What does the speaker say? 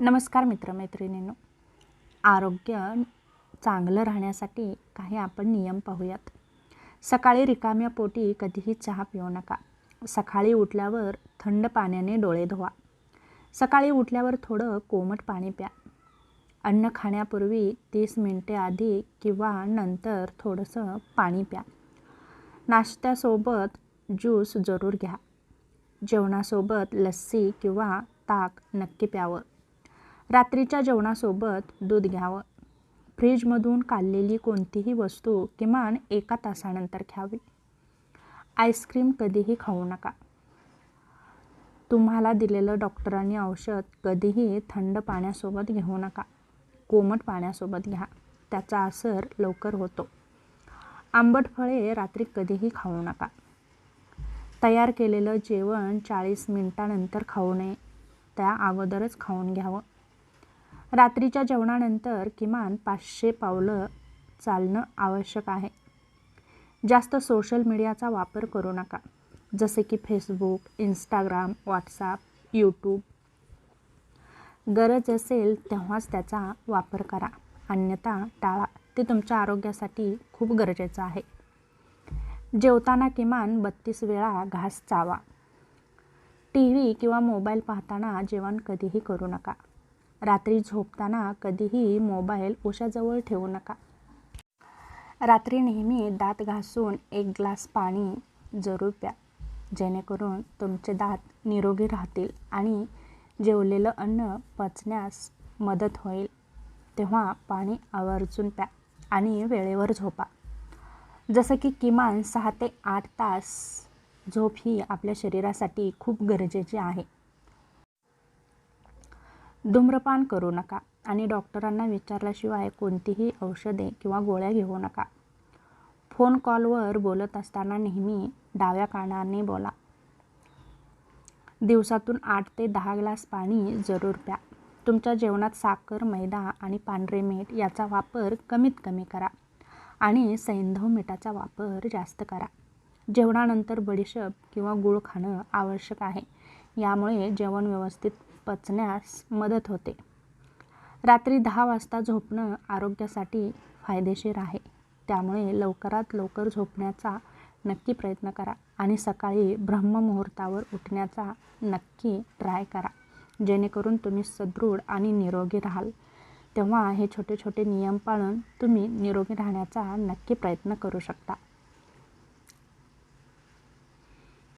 नमस्कार मित्रमैत्रिणींनो. आरोग्य चांगलं राहण्यासाठी काही आपण नियम पाहूयात. सकाळी रिकाम्या पोटी कधीही चहा पिऊ नका. सकाळी उठल्यावर थंड पाण्याने डोळे धुवा. सकाळी उठल्यावर थोडं कोमट पाणी प्या. अन्न खाण्यापूर्वी तीस मिनटे आधी किंवा नंतर थोडंसं पाणी प्या. नाश्त्यासोबत ज्यूस जरूर घ्या. जेवणासोबत लस्सी किंवा ताक नक्की प्यावं. रात्रीच्या जेवणासोबत दूध घ्यावं. फ्रीजमधून काढलेली कोणतीही वस्तू किमान एका तासानंतर घ्यावी. आईस्क्रीम कधीही खाऊ नका. तुम्हाला दिलेलं डॉक्टरांनी औषध कधीही थंड पाण्यासोबत घेऊ नका. कोमट पाण्यासोबत घ्या. त्याचा असर लवकर होतो. आंबट फळे रात्री कधीही खाऊ नका. तयार केलेलं जेवण चाळीस मिनटानंतर खाऊ नये. त्या अगोदरच खाऊन घ्यावं. रात्रीच्या जेवणानंतर किमान पाचशे पावलं चालणं आवश्यक आहे. जास्त सोशल मीडियाचा वापर करू नका. जसे की फेसबुक इंस्टाग्राम व्हॉट्सॲप यूट्यूब. गरज असेल तेव्हाच त्याचा वापर करा. अन्यथा टाळा. ते तुमच्या आरोग्यासाठी खूप गरजेचं आहे. जेवताना किमान बत्तीस वेळा घास चावा. टी व्ही किंवा मोबाईल पाहताना जेवण कधीही करू नका. रात्री झोपताना कधीही मोबाईल उशाजवळ ठेवू नका. रात्री नेहमी दात घासून एक ग्लास पाणी जरूर प्या. जेणेकरून तुमचे दात निरोगी राहतील आणि जेवलेलं अन्न पचण्यास मदत होईल. तेव्हा पाणी आवर्जून प्या आणि वेळेवर झोपा. जसं की किमान सहा ते आठ तास झोप ही आपल्या शरीरासाठी खूप गरजेची आहे. धूम्रपान करू नका आणि डॉक्टरांना विचारल्याशिवाय कोणतीही औषधे किंवा गोळ्या घेऊ नका. फोन कॉलवर बोलत असताना नेहमी डाव्या कानाने बोला. दिवसातून आठ ते दहा ग्लास पाणी जरूर प्या. तुमच्या जेवणात साखर मैदा आणि पांढरे मीठ याचा वापर कमीत कमी करा आणि सैंधव मिठाचा वापर जास्त करा. जेवणानंतर बडीशेप किंवा गूळ खाणं आवश्यक आहे. यामुळे जेवण व्यवस्थित पचण्यास मदत होते. रात्री दहा वाजता झोपणं आरोग्यासाठी फायदेशीर आहे. त्यामुळे लवकरात लवकर झोपण्याचा नक्की प्रयत्न करा आणि सकाळी ब्रह्ममुहूर्तावर उठण्याचा नक्की ट्राय करा. जेणेकरून तुम्ही सदृढ आणि निरोगी राहाल. तेव्हा हे छोटे छोटे नियम पाळून तुम्ही निरोगी राहण्याचा नक्की प्रयत्न करू शकता.